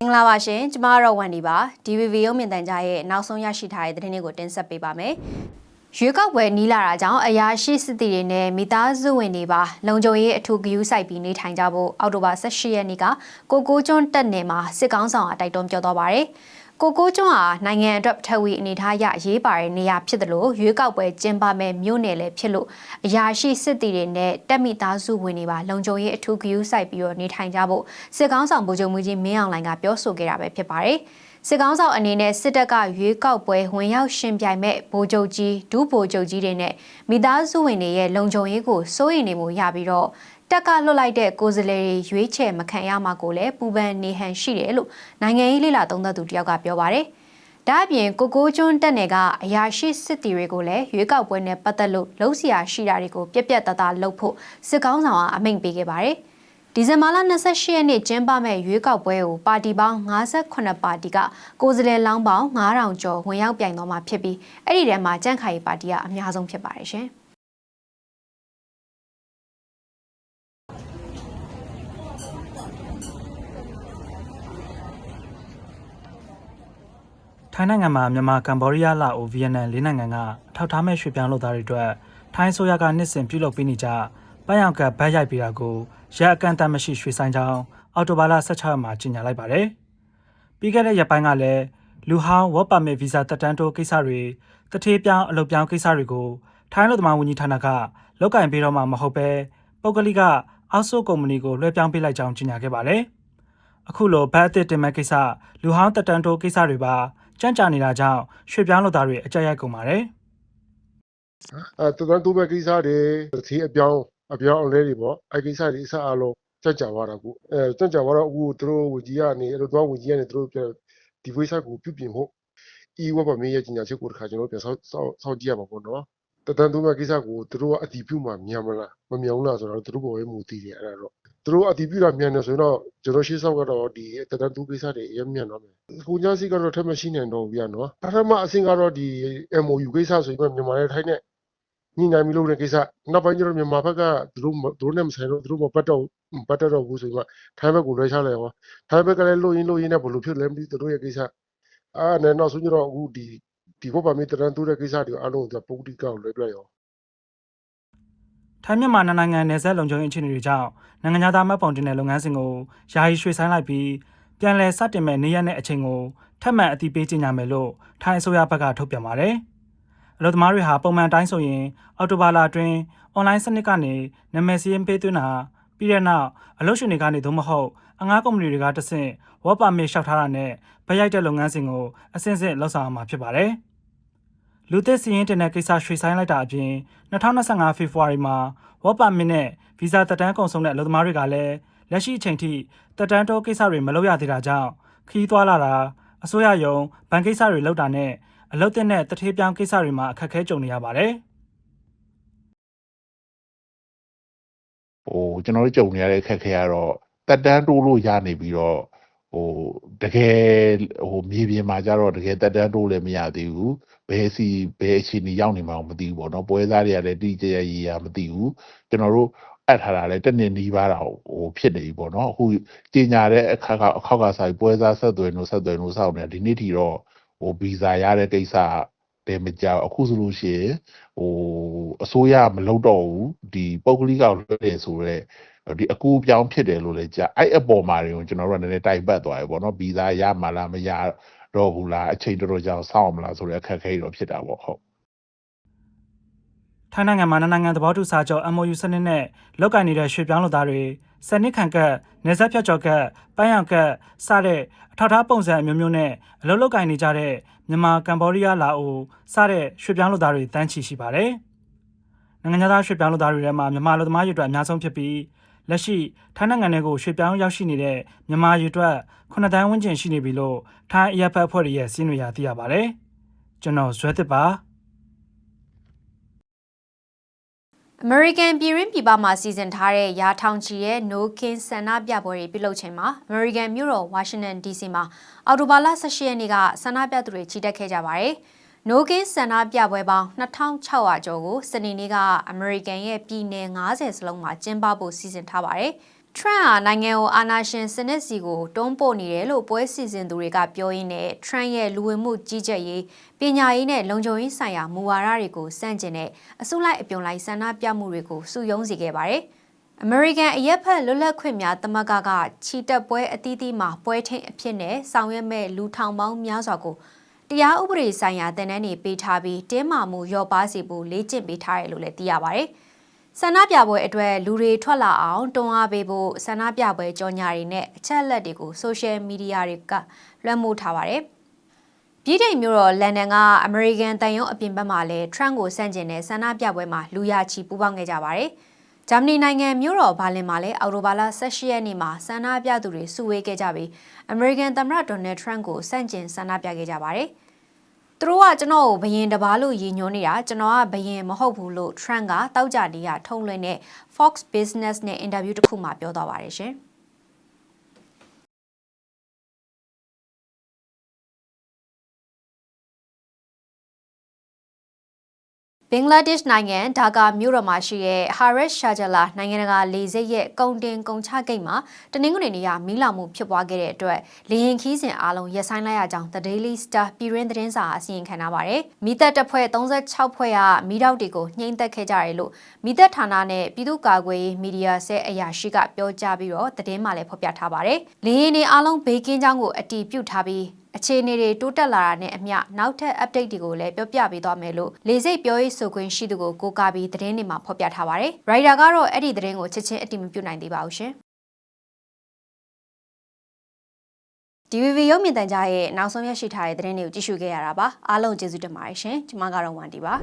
မင်္ဂလာပါရှင်ကျမကတော့ဝန်ဒီပါ DVV ရုံမြင့်တန်ကြားရဲ့နောက်ဆုံးရရှိထားတဲ့သတင်းတွေကိုတင်ဆက်ပေးပါမယ်ရွေးကောက်ပွဲနီးလာတာကြောင့်အရာရှိစစ်တီတွေနဲ့မိသားစုဝင်တွေပါလုံခြုံရေးအထူးဂရုစိုက်ပြီးနေထိုင်ကြဖို့အောက်တိုဘာ18ရက်နေ့ကကိုကိုကျွန်းတက်နယ်မှာစစ်ကောင်းဆောင်အတိုက်တွန်းပြောသွားပါတယ် ကိုကိုကျွန်းဟာနိုင်ငံအတွက်ပထဝီအနေထားအရအရေးပါတဲ့နေရာဖြစ်တယ်လို့ရွေးကောက်ပွဲကျင်းပမဲ့မြို့နယ်လည်းဖြစ်လို့အရာရှိစစ်တီတွေနဲ့တက်မိသားစုဝင်တွေပါလုံခြုံရေးအထူးဂရုစိုက်ပြီးတော့နေထိုင်ကြဖို့စစ်ကောင်းဆောင်ဗိုလ်ချုပ်မှုကြီးမင်းအောင်လှိုင်ကပြောဆိုခဲ့တာပဲဖြစ်ပါတယ်စစ်ကောင်းဆောင်အနေနဲ့စစ်တပ်ကရွေးကောက်ပွဲဝင်ရောက်ရှင်ပြိုင်မဲ့ဗိုလ်ချုပ်ကြီးဒုဗိုလ်ချုပ်ကြီးတွေနဲ့မိသားစုဝင်တွေရဲ့လုံခြုံရေးကိုစိုးရိမ်နေမှုရပြီးတော့ တက်ကလွတ်လိုက်တဲ့ကိုယ်စားလှယ်တွေရွေးချယ်မခံရမှာကိုလည်းပူပန်နေဟန်ရှိတယ်လို့နိုင်ငံရေးလိလာသုံးသပ်သူတယောက်ကပြောပါတယ်။ဒါအပြင်ကိုကိုကျွန်းတက်နယ်ကအရာရှိစစ်တီတွေကိုလည်းရွေးကောက်ပွဲနဲ့ပတ်သက်လို့လှုပ်ရှားရှိတာတွေကိုပြက်ပြက်တသားလှုပ်ဖို့စစ်ကောင်းဆောင်ကအမိန့်ပေးခဲ့ပါတယ်။ဒီဇင်ဘာလ28ရက်နေ့ကျင်းပမဲ့ရွေးကောက်ပွဲကိုပါတီပေါင်း58ပါတီကကိုယ်စားလှယ်လောင်းပေါင်း9000ကျော်ဝင်ရောက်ပြိုင်တော့မှာဖြစ်ပြီးအဲ့ဒီထဲမှာကြန့်ခိုင်ပါတီကအများဆုံးဖြစ်ပါတယ်ရှင်။ ထိုင်းနိုင်ငံမှာမြန်မာကမ်ဘောဒီးယားလာအိုဗီယက်နမ်လေးနိုင်ငံကအထောက်ထားမဲ့ရွှေ့ပြောင်းလုပ်သားတွေအတွက်ထိုင်းဆိုရကနှစ်စဉ်ပြုလုပ်ပေးနေကြပန်းရောက်ကဘတ်ရိုက်ပေးတာကိုရက်အကန့်အသတ်မရှိရွှေ့ဆိုင်ကြောင်းအော်တိုဘာလ16ရက်မှာကြေညာလိုက်ပါတယ်။ပြီးခဲ့တဲ့ရက်ပိုင်းကလည်းလူဟောင်းဝက်ပါမစ်ဗီဇာတက်တန်းတိုးကိစ္စတွေတထေးပြောင်းအလုပ်ပြောင်းကိစ္စတွေကိုထိုင်းလူသမားဝန်ကြီးဌာနကလောက်ကင်ပေးတော့မှမဟုတ်ပဲပုဂ္ဂလိကအောက်ဆိုကုမ္ပဏီကိုလွှဲပြောင်းပေးလိုက်ကြောင်းကြေညာခဲ့ပါတယ်။အခုလိုဘတ်အသစ်တင်မဲ့ကိစ္စလူဟောင်းတက်တန်းတိုးကိစ္စတွေပါ ကြန့်ကြာနေတာကြောင့်ရွှေ့ပြောင်းလုပ်သားတွေအကြက်ရိုက်ကုန်ပါတယ်အဲတော်တော်တိုးပဲကိစ္စတွေတစ်စီအပြောင်းအပြောင်းအလဲတွေပေါ့အဲကိစ္စတွေအစအလုံးကြက်ကြသွားတာကိုအဲကြက်ကြသွားတော့အခုသူတို့ဝကြီးကနေအဲ့လိုတော့ဝကြီးကနေသူတို့ပြန်ဒီ website ကိုပြုပြင်ဖို့ e web မင်းရဲ့ကြီးညာချက်ကိုတစ်ခါကျွန်တော်ပြန်ဆောက်ဆောက်ဆောက်ကြည့်ရမှာပေါ့နော်တတန်တိုးပဲကိစ္စကိုသူတို့ကအတီးပြုမှမြန်မလားမမြန်ဘူးလားဆိုတော့သူတို့ပေါ်ပဲမူတည်တယ်အဲ့ဒါတော့ သူတို့အတီးပြုတာမြန်တယ်ဆိုတော့ကျွန်တော်ရှေ့ဆောက်ကတော့ဒီတတန်တိုးကိစ္စတွေအရင်မြန်တော့မယ်ကိုညာစီကတော့ထက်မရှိနိုင်တော့ဘူးဗျာနော်ပထမအဆင့်ကတော့ဒီ MOU ကိစ္စဆိုရင်မြန်မာနဲ့ထိုင်းနဲ့ညှိနှိုင်းပြီးလုပ်တဲ့ကိစ္စနောက်ပိုင်းကျတော့မြန်မာဘက်ကသူတို့မသူတို့နဲ့မဆိုင်တော့သူတို့မပတ်တော့မပတ်တော့ဘူးဆိုတော့ထိုင်းဘက်ကိုလွှဲချလိုက်ရောထိုင်းဘက်ကလည်းလို့ရင်းလို့ရင်းနဲ့ဘယ်လိုဖြစ်လဲမသိသူတို့ရဲ့ကိစ္စအာနဲ့နောက်ဆုံးကျတော့အခုဒီဒီဘောပါမီတရန်တူတဲ့ကိစ္စတွေအားလုံးကပုဂ္ဂတိကောက်လွှဲပြရော။ ထိုင်းမြန်မာနှစ်နိုင်ငံနယ်စပ်လုံခြုံရေးအခြေအနေတွေကြောင့်နိုင်ငံသားမှတ်ပုံတင်တဲ့လုပ်ငန်းစဉ်ကိုယာယီရွှေ့ဆိုင်းလိုက်ပြီးပြန်လည်စတင်မဲ့နေရက်နဲ့အချိန်ကိုထပ်မံအတည်ပြုကြေညာမယ်လို့ထိုင်းအစိုးရဘက်ကထုတ်ပြန်ပါတယ်။အလုပ်သမားတွေဟာပုံမှန်တိုင်းဆိုရင်အော်တိုဘာလအတွင်းအွန်လိုင်းစနစ်ကနေနာမည်စရင်းပေးသွင်းတာပြီးတဲ့နောက်အလုပ်ရှင်တွေကနေသို့မဟုတ်အငှားကုမ္ပဏီတွေကတဆင့်ဝက်ပါမစ်လျှောက်ထားတာနဲ့ဗတ်ရိုက်တဲ့လုပ်ငန်းစဉ်ကိုအဆင့်ဆင့်လှုပ်ဆောင်ရမှာဖြစ်ပါတယ်။ လူသစ်စီရင်တင်တဲ့ကိစ္စရွှေ့ဆိုင်းလိုက်တာအပြင်2025ဖေဖော်ဝါရီမှာဝက်ပါမစ်နဲ့ဗီဇာတက်တန်းကုန်ဆုံးတဲ့အလုပ်သမားတွေကလည်းလက်ရှိအချိန်ထိတက်တန်းတိုးကိစ္စတွေမလုပ်ရသေးတာကြောင့်ခီးသွားလာတာအစိုးရယုံဘဏ်ကိစ္စတွေလုပ်တာနဲ့အလုပ်တင်တဲ့တထေးပြောင်းကိစ္စတွေမှာအခက်အခဲကြုံနေရပါတယ်။ဟိုကျွန်တော်တို့ကြုံနေရတဲ့အခက်အခဲကတော့တက်တန်းတိုးလို့ရနေပြီးတော့ ဟိုတကယ်ဟိုမြေပြင်မှာကြတော့တကယ်တက်တန်းတိုးလည်းမရသေးဘူးဘယ်စီဘယ်အခြေအနေရောက်နေမှမသိဘူးပေါ့နော်ပွဲစားတွေကလည်းတိကျရရရမသိဘူးကျွန်တော်တို့အပ်ထားတာလည်းတစ်နှစ်နီးပါးတော့ဟိုဖြစ်နေပြီပေါ့နော်အခုကြီးညာတဲ့အခါကအခောက်ကစားပွဲစားဆက်သွယ်လို့ဆက်သွယ်လို့စောင့်နေဒီနေ့ထီတော့ဟိုဗီဇာရတဲ့ကိစ္စတယ်မကြောက်အခုဆိုလို့ရှိရင်ဟိုအစိုးရမလုပ်တော့ဘူးဒီပုဂ္ဂလိကလွှဲတယ်ဆိုတော့ ဒီအကူပြောင်းဖြစ်တယ်လို့လည်းကြာအဲ့အပေါ်မှာတွေကိုကျွန်တော်တို့ကလည်းတိုင်ပတ်သွားရပေါ့နော်ဗီဇာရမှာလားမရတော့ဘူးလားအချိန်တော်တော်ကြာစောင့်မလားဆိုတဲ့အခက်အခဲတွေတော့ဖြစ်တာပေါ့ဟုတ်ထိုင်းနိုင်ငံမှာနှစ်နိုင်ငံသဘောတူစာချုပ် MOU စနစ်နဲ့လောက်ကင်နေတဲ့ရွှေ့ပြောင်းလုပ်သားတွေစနစ်ခံကတ်နေဆက်ဖြတ်ကျော်ကတ်ပန်းရောင်ကတ်စတဲ့အထောက်အထားပုံစံအမျိုးမျိုးနဲ့အလုပ်လုပ်ကင်နေကြတဲ့မြန်မာကမ်ဘောဒီးယားလာအိုစတဲ့ရွှေ့ပြောင်းလုပ်သားတွေတန်းချီရှိပါတယ်။နိုင်ငံသားရွှေ့ပြောင်းလုပ်သားတွေထဲမှာမြန်မာလူသမားရွေးအတွက်အများဆုံးဖြစ်ပြီး လက်ရှိထိုင်းနိုင်ငံတွေကိုရွှေ့ပြောင်းရောက်ရှိနေတဲ့မြန်မာရွေးအတွက်9တန်းဝန်းကျင်ရှိနေပြီလို့ထိုင်းအရက်ဖက်အဖွဲ့တွေရဲ့စီးနွေရသိရပါတယ်။ကျွန်တော်ဇွဲသစ်ပါအမေရိကန်ပြည်ရင်းပြည်ပမှာစီစဉ်ထားတဲ့ရာထောင်ချီရဲ့ No King ဆန္ဒပြပွဲတွေပြုလုပ်ချိန်မှာအမေရိကန်မြို့တော်ဝါရှင်တန် DC မှာအော်တိုဘာလ18ရက်နေ့ကဆန္ဒပြသူတွေချီတက်ခဲ့ကြပါတယ်။ No King ဆန္ဒပြပွဲပေါင်း2600ကျော်ကိုစနေနေ့ကအမေရိကန်ရဲ့ပြည်နယ်90စလုံးမှာကျင်းပဖို့စီစဉ်ထားပါတယ်။ Trump ဟာနိုင်ငံကိုအာဏာရှင်စနစ်စီကိုတွန်းပို့နေတယ်လို့ပွဲစီစဉ်သူတွေကပြောရင်းနဲ့ Trump ရဲ့လူဝင်မှုကြီးကြပ်ရေးပညာရေးနဲ့လုံခြုံရေးဆိုင်ရာမူဝါဒတွေကိုစန့်ကျင်တဲ့အစုလိုက်အပြုံလိုက်ဆန္ဒပြမှုတွေကိုစုယုံစေခဲ့ပါတယ်။ American အရက်ဖက်လွတ်လပ်ခွင့်များတမကကချီတက်ပွဲအသီးသီးမှာပွဲထင်းအဖြစ်နဲ့ဆောင်ရွက်မဲ့လူထောင်ပေါင်းများစွာကို တရားဥပဒေဆိုင်ရာတင်နန်းတွေပေးထားပြီးတင်းမာမှုလျော့ပါစေဖို့လေ့ကျင့်ပေးထားတယ်လို့လည်းသိရပါတယ်။ဆန္ဒပြပွဲအတွက်လူတွေထွက်လာအောင်တွန်းအားပေးဖို့ဆန္ဒပြပွဲကြော်ညာတွေနဲ့အချက်အလက်တွေကိုဆိုရှယ်မီဒီယာတွေကလွှမ်းမိုးထားပါတယ်။ပြည်ထိုင်မျိုးတော်လန်ဒန်ကအမေရိကန်တန်ယုံအပြင်ဘက်မှာလည်း Trump ကိုဆန့်ကျင်တဲ့ဆန္ဒပြပွဲမှာလူရချီပူးပေါင်းခဲ့ကြပါတယ်။ ဂျာမနီနိုင်ငံမြို့တော်ဘာလင်မှာလည်းအော်တိုဘာလ18ရက်နေ့မှာဆန္ဒပြသူတွေစုဝေးခဲ့ကြပြီးအမေရိကန်သမ္မတဒေါ်နယ်ထရန့်ကိုဆန့်ကျင်ဆန္ဒပြခဲ့ကြပါတယ်။သူတို့ကကျွန်တော်ကိုဘယင်တပားလို့ရည်ညွှန်းနေတာကျွန်တော်ကဘယင်မဟုတ်ဘူးလို့ Trump ကတောက်ကြနေရထုံလွှင့်တဲ့ Fox Business နဲ့အင်တာဗျူးတစ်ခုမှာပြောသွားပါတယ်ရှင်။။ ဘင်္ဂလားဒေ့ရှ်နိုင်ငံဒါကာမြို့တော်မှာရှိတဲ့ Haris Shahjala နိုင်ငံတကာလေဆိပ်ရဲ့ကုန်တင်ကုန်ချဂိတ်မှာတနင်္ဂနွေနေ့ကမီးလောင်မှုဖြစ်ပွားခဲ့တဲ့အတွက်လေရင်ခီးစဉ်အားလုံးရပ်ဆိုင်းလိုက်ရကြောင်း The Daily Star ပြည်ရင်းသတင်းစာအစီရင်ခံထားပါတယ်။မိသက်တပ်ဖွဲ့36ဖွဲ့ကမီးတောက်တွေကိုနှိမ်သက်ခဲ့ကြတယ်လို့မိသက်ဌာနနဲ့ပြည်သူ့ကာကွယ်ရေးမီဒီယာဆဲအရာရှိကပြောကြားပြီးတော့သတင်းမှလည်းဖော်ပြထားပါတယ်။လေရင်တွေအားလုံးဘေးကင်းကြောင်းကိုအတည်ပြုထားပြီး အခြေအနေတွေတိုးတက်လာတာနဲ့အမျှနောက်ထပ် update တွေကိုလည်းပြောပြပေးသွားမယ်လို့လေစိတ်ပြောရေးဆိုခွင့်ရှိသူကိုကိုးကားပြီးသတင်းတွေမှာဖော်ပြထားပါတယ်။ Rider ကတော့အဲ့ဒီသတင်းကိုချက်ချင်းအတည်မပြုနိုင်သေးပါဘူးရှင်။ DVB ရုပ်မြင်သံကြားရဲ့နောက်ဆုံးရရှိထားတဲ့သတင်းတွေကိုကြည့်ရှုခဲ့ရတာပါအားလုံးကျေးဇူးတင်ပါတယ်ရှင်ကျွန်မကတော့ဝန်ဒီပါ